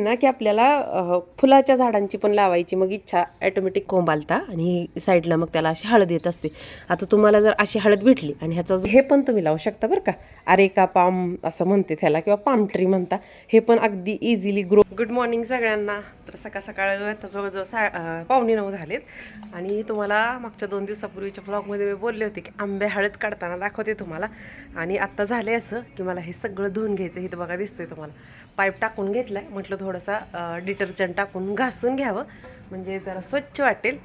ना की आपल्याला फुलाच्या झाडांची पण लावायची मग इच्छा ॲटोमॅटिक कोंब आलता आणि साईडला मग त्याला अशी हळद येत असते. आता तुम्हाला जर अशी हळद भेटली आणि ह्याचा हे पण तुम्ही लावू शकता बरं का. अरेका पाम असं म्हणते त्याला किंवा पाम ट्री म्हणता. हे पण अगदी इझिली ग्रो गुड मॉर्निंग सगळ्यांना. तर सकाळ सकाळ आता जवळजवळ सा पावणे नऊ झालेत. आणि तुम्हाला मागच्या दोन दिवसापूर्वीच्या ब्लॉगमध्ये मी बोलले होते की आंबे हळद काढताना दाखवते तुम्हाला. आणि आत्ता झाले असं की मला हे सगळं धुवून घ्यायचं इथं बघा दिसतंय तुम्हाला. पाईप टाकून घेतलाय. म्हटलं थोडासा डिटर्जंट टाकून घासून घ्यावं. म्हणजे जरा स्वच्छ वाटेल.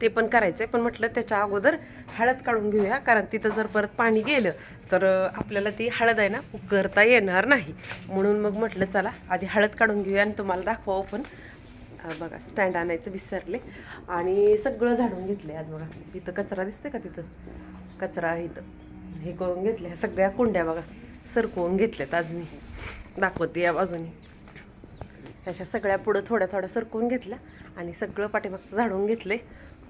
ते पण करायचं आहे पण म्हटलं त्याच्या अगोदर हळद काढून घेऊया. कारण तिथं जर परत पाणी गेलं तर आपल्याला ती हळद आहे ना उकरता येणार नाही. म्हणून मग म्हटलं चला आधी हळद काढून घेऊया आणि तुम्हाला दाखवावं पण बघा स्टँड आणायचं विसरले. आणि सगळं झाडून घेतले आज बघा. इथं कचरा दिसते का तिथं? कचरा इथं. हे करून घेतले सगळ्या कुंड्या बघा. सरकवून घेतल्यात आज मी. दाखवते या बाजूने. ह्याच्या सगळ्या पुढं थोड्या थोड्या सरकवून घेतल्या आणि सगळं पाठीमागचं झाडून घेतले.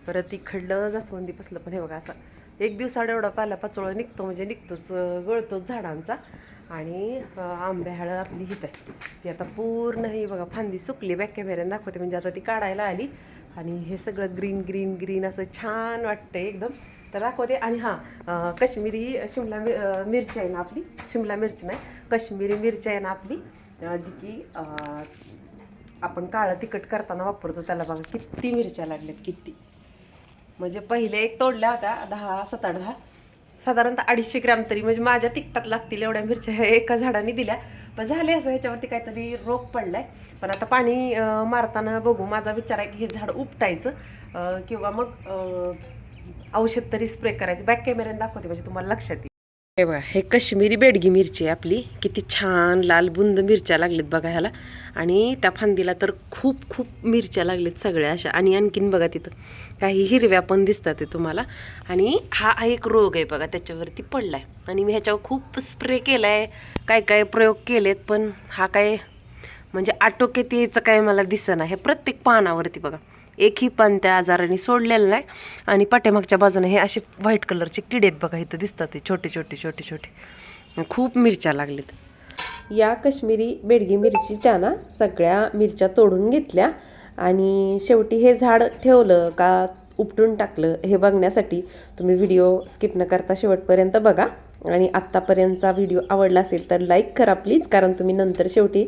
परत इकडलं जास्वंदी पसलं पण हे बघा असं. एक दिवसाड एवढा पाला पाचोळा निघतो म्हणजे निघतोच गळतोच झाडांचा. आणि आंब्या हळद आपली हित आहे ती आता पूर्ण ही बघा फांदी सुकली बॅक कॅमेऱ्याने दाखवते. म्हणजे आता ती काढायला आली आणि हे सगळं ग्रीन ग्रीन ग्रीन असं छान वाटतंय एकदम. तर दाखवते. आणि हां अं, काश्मीरी शिमला मिर मिरची आहे ना आपली? शिमला मिरची नाही काश्मीरी मिरची आहे ना आपली? जी की आपण काळं तिखट करताना वापरतो त्याला बघा किती मिरच्या लागल्यात किती. म्हणजे पहिले एक तोडल्या होत्या दहा सात आठ दहा. साधारणतः अडीचशे ग्रॅम तरी म्हणजे माझ्या तिखटात लागतील एवढ्या मिरच्या ह्या एका झाडाने दिल्या. पण झाले असं ह्याच्यावरती काहीतरी रोग पडलाय. पण आता पाणी मारताना बघू माझा विचार आहे की हे झाड उपटायचं. किंवा मग औषध तरी स्प्रे करायचं. बॅक कॅमेऱ्याने दाखवते म्हणजे तुम्हाला लक्षात येईल. हे बघा हे कश्मीरी बेडगी मिरची आहे आपली. किती छान लाल बुंद मिरच्या लागलेत बघा ह्याला. आणि त्या फांदीला तर खूप खूप मिरच्या लागलेत सगळ्या अशा. आणि आणखीन बघा तिथं काही हिरव्या पण दिसतात ते तुम्हाला. आणि हा एक रोग आहे बघा त्याच्यावरती पडला आहे आणि मी ह्याच्यावर खूप स्प्रे केला आहे काय काय प्रयोग केलेत पण हा काय म्हणजे आटोक्यात यायचं काय मला दिसेना. हे प्रत्येक पानावरती बघा. एकही पान त्या आजाराने सोडलेलं नाही. आणि पाठीमागच्या बाजूने हे असे व्हाईट कलरचे किडे आहेत बघा इथं दिसतात ते छोटे छोटे छोटे छोटे. खूप मिरच्या लागलेत. या कश्मीरी बेडगी मिरचीच्या ना सगळ्या मिरच्या तोडून घेतल्या आणि शेवटी हे झाड ठेवलं का उपटून टाकलं हे बघण्यासाठी तुम्ही व्हिडिओ स्किप न करता शेवटपर्यंत बघा. आणि आत्तापर्यंतचा व्हिडिओ आवडला असेल तर लाईक करा प्लीज कारण तुम्ही नंतर शेवटी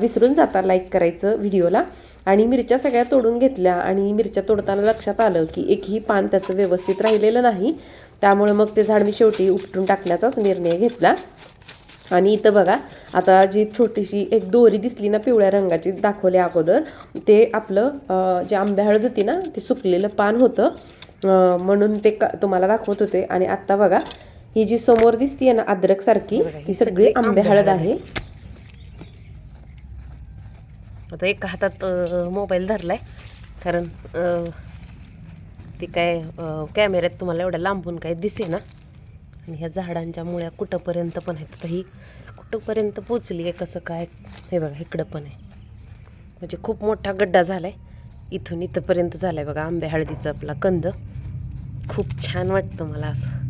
विसरून जाता लाईक करायचं व्हिडिओला. आणि मिरच्या सगळ्या तोडून घेतल्या आणि मिरच्या तोडताना लक्षात आलं की एकही पान त्याचं व्यवस्थित राहिलेलं नाही. त्यामुळे मग ते झाड मी शेवटी उपटून टाकण्याचाच निर्णय घेतला. आणि इथं बघा आता जी छोटीशी एक दोरी दिसली ना पिवळ्या रंगाची दाखवली अगोदर ते आपलं जे आंबे हळद होती ना ते सुकलेलं पान होतं. म्हणून ते का तुम्हाला दाखवत होते. आणि आत्ता बघा ही जी समोर दिसतीये ना अद्रक सारखी ही सगळी आंबे हळद आहे. आता एका हातात मोबाईल धरला आहे कारण ती ते काय कॅमेऱ्यात तुम्हाला एवढ्या लांबून काही दिसे ना आणि ह्या झाडांच्या मुळ्या कुठंपर्यंत पण आहेत. आता ही कुठंपर्यंत पोचली आहे कसं काय हे बघा इकडं पण आहे. म्हणजे खूप मोठा गड्डा झाला आहे इथून इथंपर्यंत झाला आहे बघा आंबे हळदीचा आपला कंद. खूप छान वाटतं मला असं.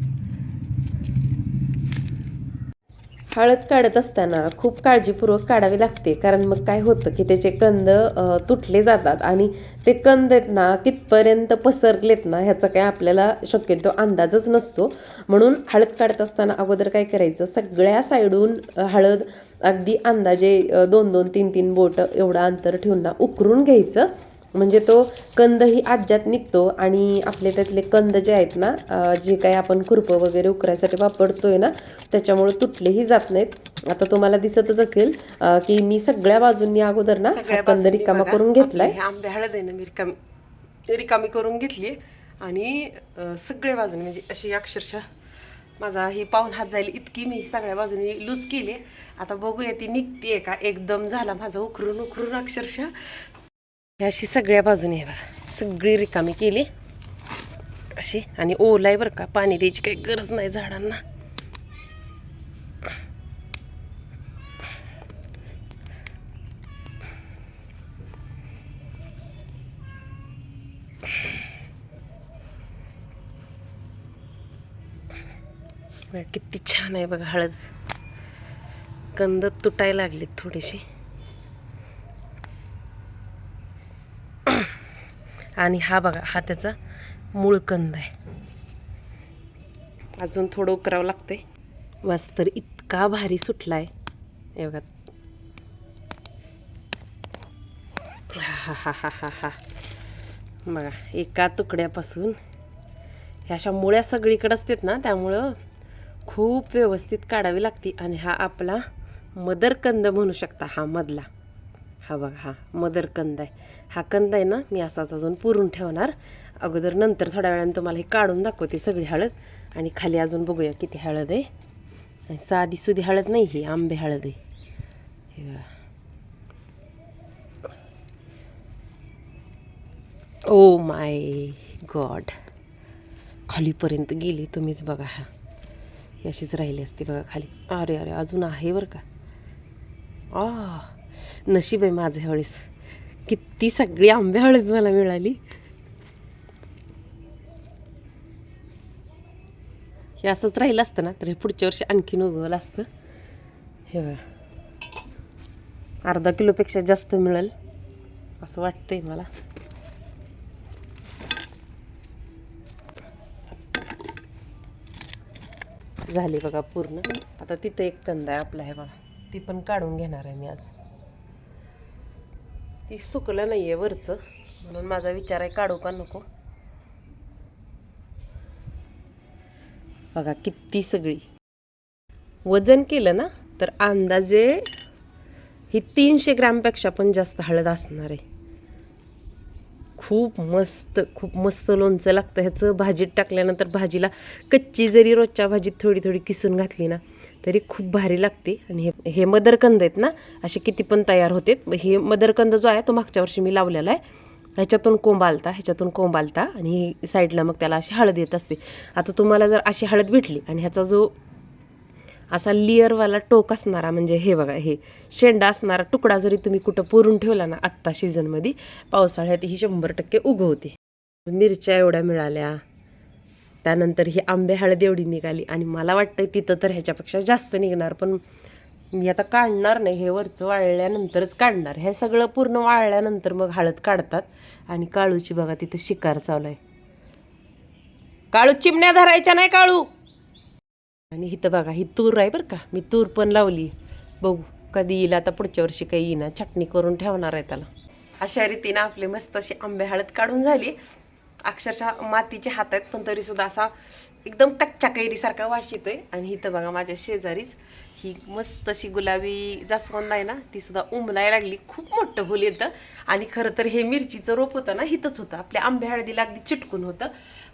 हळद काढत असताना खूप काळजीपूर्वक काढावी लागते. कारण मग काय होतं की त्याचे कंद तुटले जातात आणि ते कंद आहेत ना कितपर्यंत पसरलेत ना ह्याचा काय आपल्याला शक्यतो अंदाजच नसतो. म्हणून हळद काढत असताना अगोदर काय करायचं? सगळ्या साईडून हळद अगदी अंदाजे दोन दोन तीन तीन बोट एवढं अंतर ठेवून ना उकरून घ्यायचं. म्हणजे तो कंदही आज्यात निघतो आणि आपले त्यातले कंद जे आहेत ना जे काही आपण खुरपं वगैरे उकरायसाठी वापरतोय ना त्याच्यामुळे तुटलेही जात नाहीत. आता तुम्हाला दिसतच असेल की मी सगळ्या बाजूंनी अगोदर ना कंद रिकामा करून घेतलाय. आंबे हळद आहे ना मी रिकामी रिकामी करून घेतली आणि सगळ्या बाजूने म्हणजे अशी अक्षरशः माझा ही पाऊन हात जाईल इतकी मी सगळ्या बाजूनी लूज केली आता बघूया ती निघतीये का? एकदम झाला माझा उकरून उकरून अक्षरशः. ही अशी सगळ्या बाजूने आहे बघा. सगळी रिकामी केली. अशी. आणि ओला आहे बरं का पाणी द्यायची काही गरज नाही झाडांना. किती छान आहे बघा हळद. कंद तुटायला लागलीत थोडीशी. आणि हा बघा हा त्याचा मूळकंद आहे. अजून थोडं उकरावं लागतंय. वास तर इतका भारी सुटला आहे बघा. हा हा हा हा हा बघा एका तुकड्यापासून ह्या अशा मुळ्या सगळीकडे असतात ना त्यामुळं खूप व्यवस्थित काढावी लागते. आणि हा आपला मदरकंद म्हणू शकता हा मधला. हा बघा हा मदरकंद आहे. हा कंद आहे ना मी असाच अजून पुरून ठेवणार. अगोदर नंतर थोड्या वेळाने तुम्हाला हे काढून दाखवते सगळी हळद. आणि खाली अजून बघूया किती हळद आहे. आणि साधी सुधी हळद नाही ही आंबे हळद आहे. ओ माय गॉड खालीपर्यंत गेली तुम्हीच बघा हा. अशीच राहिली असते बघा खाली. अरे अरे अजून आहे बरं का? आ नशीब आहे माझं ह्यावेळेस किती सगळी आंब्या हळद मला मिळाली. हे असंच राहिलं असतं ना तर हे पुढच्या वर्षी आणखीन उगवलं असतं. हे बघा. अर्धा किलोपेक्षा जास्त मिळेल असं वाटतंय मला. झाली बघा पूर्ण. आता तिथं एक कंद आहे आपला हे बघा. ती पण काढून घेणार आहे मी आज. ती सुकलं नाही आहे वरचं. म्हणून माझा विचार आहे काढू का नको? बघा किती सगळी. वजन केलं ना तर अंदाजे ही तीनशे ग्रॅमपेक्षा पण जास्त हळद असणार आहे. खूप मस्त खूप मस्त लोणचं लागतं. ह्याचं भाजीत टाकल्यानंतर भाजीला कच्ची जरी रोजच्या भाजीत थोडी थोडी किसून घातली ना तरी खूप भारी लागते. आणि हे हे मदरकंद आहेत ना असे किती पण तयार होते. हे मदरकंद जो आहे तो मागच्या वर्षी मी लावलेला आहे. ह्याच्यातून कोंब आलता ह्याच्यातून कोंब आलता. आणि साईडला मग त्याला अशी हळद येत असते. आता तुम्हाला जर अशी हळद भेटली आणि ह्याचा जो असा लिअरवाला टोक असणारा म्हणजे हे बघा हे शेंडा असणारा तुकडा जरी तुम्ही कुठं पुरून ठेवला ना आत्ता सीझनमध्ये पावसाळ्यात ही शंभर टक्के उगवते. मिरच्या एवढ्या मिळाल्या. त्यानंतर ही आंबे हळद एवढी निघाली आणि मला वाटतं तिथं तर ह्याच्यापेक्षा जास्त निघणार पण मी आता काढणार नाही हे वरचं वाळल्यानंतरच काढणार. हे सगळं पूर्ण वाळल्यानंतर मग हळद काढतात आणि काळूची बघा तिथं शिकार चालू आहे. काळू चिमण्या धरायच्या नाही काळू. आणि इथं बघा ही तूर आहे बरं का मी तूर पण लावली. बघू कधी येईल आता पुढच्या वर्षी काही येईना चटणी करून ठेवणार आहे त्याला. अशा रीतीनं आपले मस्त अशी आंबे हळद काढून झाली. अक्षरशः मातीचे हात आहेत पण तरीसुद्धा असा एकदम कच्च्या कैरीसारखा वास आहे आणि इथं बघा माझ्या शेजारीच ही मस्त अशी गुलाबी जास्वंद आहे ना ती सुद्धा उमलाय लागली. खूप मोठं फुल येतं. आणि खरं तर हे मिरचीचं रोप होतं ना हिथंच होतं. आपल्या आंब्या हळदीला अगदी चिटकून होतं.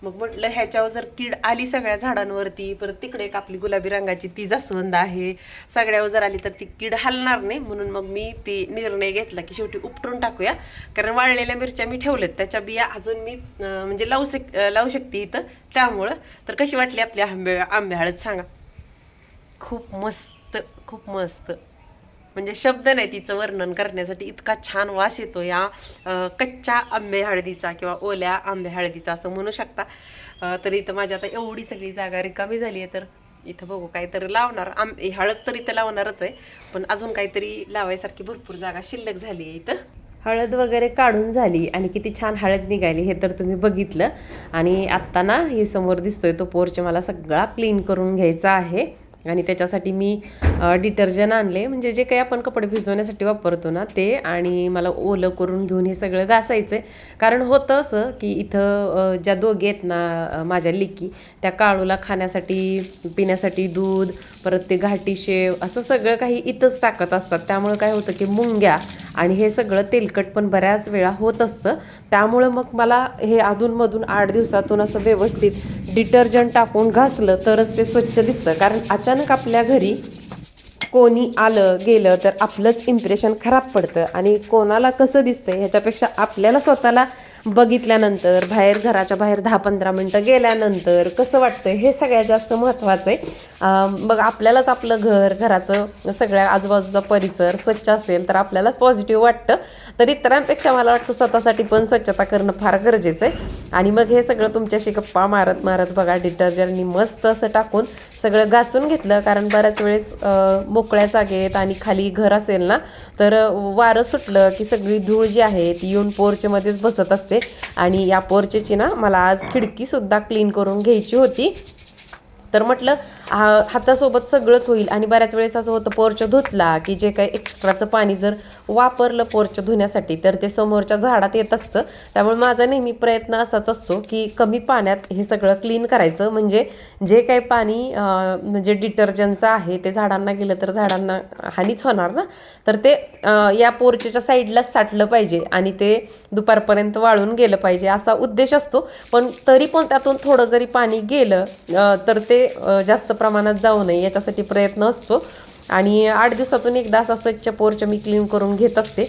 मग म्हटलं ह्याच्यावर जर कीड आली सगळ्या झाडांवरती परत तिकडे एक आपली गुलाबी रंगाची ती जास्वंद आहे. सगळ्यावर जर आली तर ती कीड हलणार नाही. म्हणून मग मी ती निर्णय घेतला की शेवटी उपटून टाकूया. कारण वाळलेल्या मिरच्या मी ठेवल्यात. त्याच्या बिया अजून मी म्हणजे लावू शक लावू शकते इथं. त्यामुळं तर कशी वाटली आपली आंबे आंब्या हळद सांगा. खूप मस्त खूप मस्त. म्हणजे शब्द नाही तिचं वर्णन करण्यासाठी इतका छान वास येतो या कच्च्या आंबे हळदीचा किंवा ओल्या आंबे हळदीचा असं म्हणू शकता. तर इथं माझी आता एवढी सगळी जागा रिकामी झाली आहे तर इथं बघू काहीतरी लावणार. आंब हे हळद तर इथं लावणारच आहे पण अजून काहीतरी लावायसारखी भरपूर जागा शिल्लक झाली आहे इथं. हळद वगैरे काढून झाली आणि किती छान हळद निघाली हे तर तुम्ही बघितलं. आणि आत्ता ना हे समोर दिसतोय तो पोर्च मला सगळा क्लीन करून घ्यायचा आहे. आणि त्याच्यासाठी मी डिटर्जंट आणले. म्हणजे जे काही आपण कपडे भिजवण्यासाठी वापरतो ना ते आणि मला ओलं करून घेऊन हे सगळं घासायचं आहे कारण होतं असं की इथं ज्या दोघे आहेत ना माझ्या लिकी त्या काळूला खाण्यासाठी पिण्यासाठी दूध परत ते घाटी शेव असं सगळं काही इथंच टाकत असतात. त्यामुळं काय होतं की मुंग्या आणि हे सगळं तेलकट पण बऱ्याच वेळा होत असतं. त्यामुळं मग मला हे अधूनमधून आठ दिवसातून असं व्यवस्थित डिटर्जंट टाकून घासलं तरच ते स्वच्छ दिसतं. कारण अचानक आपल्या घरी कोणी आलं गेलं तर आपलंच इम्प्रेशन खराब पडतं. आणि कोणाला कसं दिसतं ह्याच्यापेक्षा आपल्याला स्वतःला बघितल्यानंतर बाहेर घराच्या बाहेर दहा पंधरा मिनटं गेल्यानंतर कसं वाटतं हे सगळ्यात जास्त महत्त्वाचं आहे. मग आपल्यालाच आपलं घर घराचं सगळ्या आजूबाजूचा परिसर स्वच्छ असेल तर आपल्यालाच पॉझिटिव्ह वाटतं. तर इतरांपेक्षा मला वाटतं स्वतःसाठी पण स्वच्छता करणं फार गरजेचं आहे. आणि मग हे सगळं तुमच्याशी गप्पा मारत मारत बघा डिटर्जंटनी मस्त असं टाकून सगळं घासून घेतलं कारण बऱ्याच वेळेस मोकळ्या जागेत आणि खाली घर असेल ना तर वारं सुटलं की सगळी धूळ जी आहे ती येऊन पोर्चमध्येच बसत असते. आणि या पोर्चेची ना मला आज खिडकीसुद्धा क्लीन करून घ्यायची होती. तर म्हटलं हा- हातासोबत सगळंच होईल. आणि बऱ्याच वेळेस असं होतं पोर्च धुतला की जे काही एक्स्ट्राचं पाणी जर वापरलं पोर्च धुण्यासाठी तर ते समोरच्या झाडात येत असतं. त्यामुळे माझा नेहमी प्रयत्न असाच असतो की कमी पाण्यात हे सगळं क्लीन करायचं. म्हणजे जे काही पाणी म्हणजे डिटर्जंटचं आहे ते झाडांना गेलं तर झाडांना हानीच होणार ना. तर ते या पोर्चेच्या साईडलाच साठलं पाहिजे आणि ते दुपारपर्यंत वाळून गेलं पाहिजे असा उद्देश असतो. पण तरी पण त्यातून थोडं जरी पाणी गेलं तर ते जास्त प्रमाणात जाऊ नये याच्यासाठी प्रयत्न असतो. आणि आठ दिवसातून एकदा असा स्वच्छ पोर्च मी क्लीन करून घेत असते.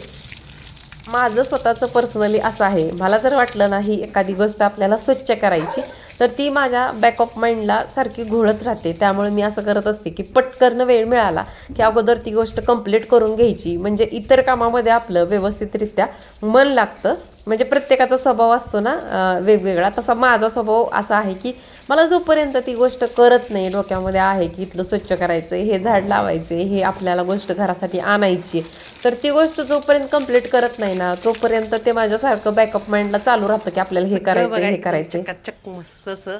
माझं स्वतःचं पर्सनली असं आहे. मला जर वाटलं नाही एखादी गोष्ट आपल्याला स्वच्छ करायची तर ती माझ्या बॅक ऑफ माइंडला सारखी घोळत राहते. त्यामुळे मी असं करत असते की पटकन वेळ मिळाला की अगोदर ती गोष्ट कंप्लीट करून घ्यायची. म्हणजे इतर कामामध्ये आपलं व्यवस्थितरित्या मन लागतं. म्हणजे प्रत्येकाचा स्वभाव असतो ना वेगवेगळा. तसा माझा स्वभाव असा आहे की मला जोपर्यंत ती गोष्ट करत नाही डोक्यामध्ये आहे की इथलं स्वच्छ करायचं हे झाड लावायचे हे आपल्याला गोष्ट घरासाठी आणायची तर ती गोष्ट जोपर्यंत कंप्लीट करत नाही ना तोपर्यंत ते माझ्यासारखं बॅकअप माइंडला चालू राहतं की आपल्याला हे करायचं हे करायचं चक्क मस्त असं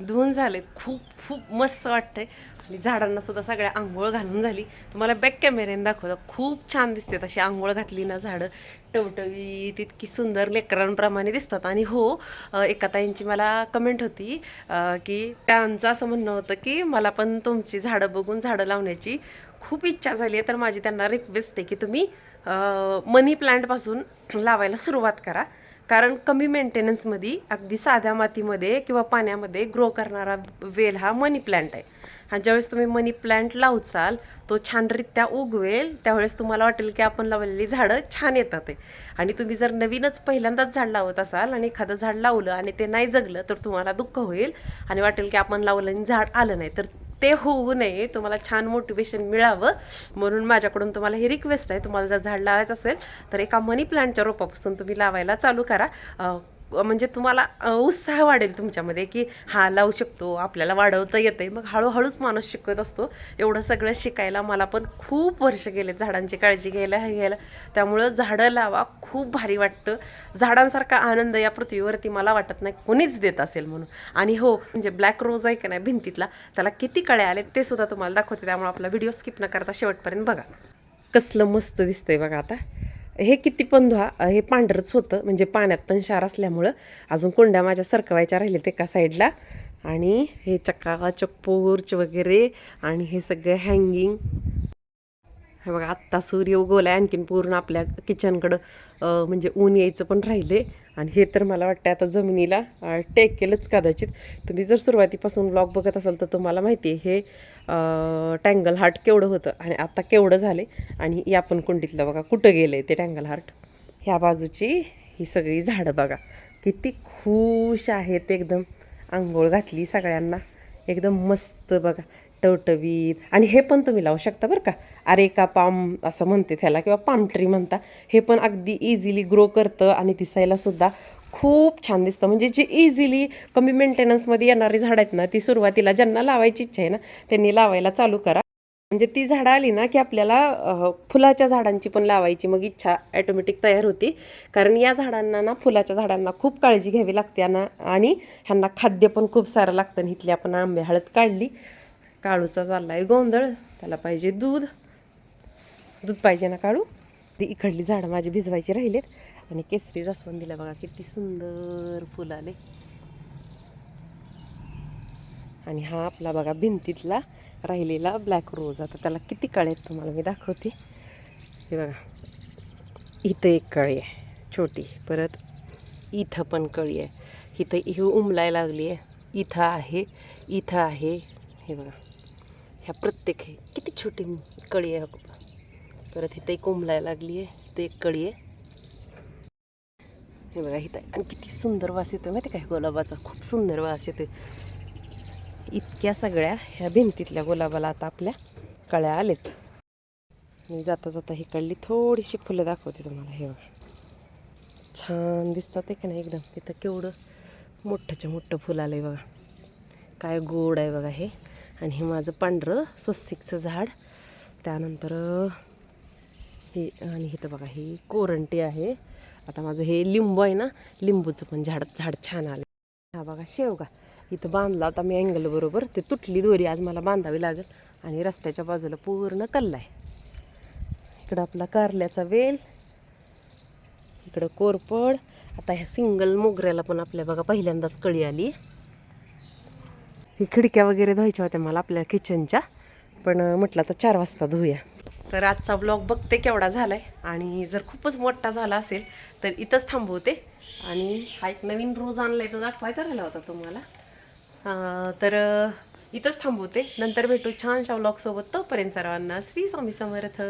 धुवून झाले खूप खूप मस्त वाटतंय. आणि झाडांना सुद्धा सगळ्या आंघोळ घालून झाली. तुम्हाला बॅक कॅमेऱ्याने दाखवतं. खूप छान दिसते तशी आंघोळ घातली ना झाडं. टवटवीत इतकी सुंदर लेकरांप्रमाणे दिसतात. आणि हो एका ताईंची मला कमेंट होती की त्यांचं असं म्हणणं होतं की मला पण तुमची झाडं बघून झाडं लावण्याची खूप इच्छा झाली आहे. तर माझी त्यांना रिक्वेस्ट आहे की तुम्ही मनी प्लांटपासून लावायला सुरुवात करा. कारण कमी मेंटेनन्समध्ये अगदी साध्या मातीमध्ये किंवा पाण्यामध्ये ग्रो करणारा वेल हा मनी प्लांट आहे. आणि ज्यावेळेस तुम्ही मनी प्लांट लावचाल तो छानरित्या उगवेल त्यावेळेस तुम्हाला वाटेल की आपण लावलेली झाडं छान येतात ते आणि तुम्ही जर नवीनच पहिल्यांदाच झाड लावत असाल आणि एखादं झाड लावलं आणि ते नाही जगलं तर तुम्हाला दुःख होईल आणि वाटेल की आपण लावलं आणि झाड आलं नाही. तर ते होऊ नये तुम्हाला छान मोटिवेशन मिळावं. म्हणून माझ्याकडून तुम्हाला ही रिक्वेस्ट आहे तुम्हाला जर झाड लावायचं असेल तर एका मनी प्लांटच्या रोपापासून तुम्ही लावायला चालू करा. म्हणजे तुम्हाला उत्साह वाढेल तुमच्यामध्ये की हा लावू शकतो आपल्याला वाढवता येते मग हळूहळूच माणूस शिकत असतो. एवढं सगळं शिकायला मला पण खूप वर्ष गेले झाडांची काळजी घ्यायला हे घ्यायला. त्यामुळं झाडं लावा खूप भारी वाटतं. झाडांसारखा आनंद या पृथ्वीवरती मला वाटत नाही कोणीच देत असेल म्हणून. आणि हो म्हणजे ब्लॅक रोज आहे का नाही भिंतीतला त्याला किती कळे आले ते सुद्धा तुम्हाला दाखवते. त्यामुळे आपला व्हिडिओ स्किप न करता शेवटपर्यंत बघा. कसलं मस्त दिसतंय बघा आता. हे किती पण धुवा हे पांढरंच होतं. म्हणजे पाण्यात पण क्षार असल्यामुळं अजून कोंड्या माझ्या सरकवायच्या राहिल्यात एका साईडला. आणि हे चक्काचक पोर्च वगैरे आणि हे सगळं हँगिंग हे बघा आत्ता सूर्य उगवलाय. आणखीन पूर्ण आपल्या किचनकडं म्हणजे ऊन यायचं पण राहिले आणि हे तर मला वाटतं आता जमिनीला अं, टेक केलंच कदाचित. तुम्ही जर सुरुवातीपासून ब्लॉग बघत असाल तर तुम्हाला माहिती आहे हे टँगल हार्ट केवढं होतं आणि आता केवढं झाले आणि या पण कुंडीतलं बघा कुठं गेलं आहे ते टँगल हार्ट. ह्या बाजूची ही सगळी झाडं बघा. किती खुश आहेत एकदम आंघोळ घातली सगळ्यांना. एकदम मस्त बघा. टवटवीत आणि हे पण तुम्ही लावू शकता बरं का. अरे का पाम असं म्हणते त्याला किंवा पाम ट्री म्हणता. हे पण अगदी इझिली ग्रो करतं आणि दिसायलासुद्धा खूप छान दिसतं. म्हणजे जी इझिली कमी मेंटेनन्समध्ये येणारी झाडं आहेत ना ती सुरुवातीला ज्यांना लावायची इच्छा आहे ना त्यांनी लावायला चालू करा. म्हणजे ती झाडं आली ना की आपल्याला फुलाच्या झाडांची पण लावायची मग इच्छा ॲटोमॅटिक तयार होती. कारण या झाडांना ना फुलाच्या झाडांना खूप काळजी घ्यावी लागते. ना आणि ह्यांना खाद्य पण खूप सारं लागतं. आणि इथली आपण आंबे हळद काढली. काळूचा चालला आहे गोंधळ. त्याला पाहिजे दूध. दूध पाहिजे ना काळू? ती इकडली झाडं माझी भिजवायची राहिलेत. आणि केसरी जास्वंदीला बघा किती सुंदर फुल आले. आणि हा आपला बघा भिंतीतला राहिलेला ब्लॅक रोज आता त्याला किती कळे आहेत तुम्हाला मी दाखवते. हे बघा. इथं एक कळी आहे छोटी. परत इथं पण कळी आहे. इथं ही उमलाय लागली आहे इथं आहे इथं आहे. हे बघा. ह्या प्रत्येक हे किती छोटी कळी आहे परत इथे कोंबलायला लागली आहे ते एक कळी आहे. हे बघा इथं आणि किती सुंदर वास येतो माहिती काय गुलाबाचा खूप सुंदर वास येतो इतक्या सगळ्या ह्या भिंतीतल्या गुलाबाला आता आपल्या कळ्या आलेत. मी जाता जाता ही कळली थोडीशी फुलं दाखवते तुम्हाला हे बघा. छान दिसतात आहे का नाही एकदम? तिथं केवढं मोठंच्या मोठं फुलं आलं आहे बघा. काय गोड आहे बघा हे. आणि हे माझं पांढरं स्वस्तिकचं झाड. त्यानंतर हे आणि इथं बघा ही कोरंटी आहे. आता माझं हे लिंबू आहे ना लिंबूचं पण झाड झाड छान आलं हा बघा शेवगा इथं बांधला आता मी अँगल बरोबर. ते तुटली दोरी आज मला बांधावी लागेल. आणि रस्त्याच्या बाजूला पूर्ण कल्ला आहे. इकडं आपला कारल्याचा वेल. इकडं कोरपड. आता ह्या सिंगल मोगऱ्याला पण आपल्या बघा पहिल्यांदाच कळी आली. ही खिडक्या वगैरे धुवायच्या होत्या मला आपल्या किचनच्या पण म्हटलं तर चार वाजता धुया तर आजचा ब्लॉग बघते केवढा झाला आहे आणि जर खूपच मोठा झाला असेल तर इथंच थांबवते. आणि हा एक नवीन रोज आणलाय तो दाखवायचा राहिला होता तुम्हाला. तर इथंच थांबवते. नंतर भेटू छानशा ब्लॉगसोबत तोपर्यंत सर्वांना श्री स्वामी समर्थ.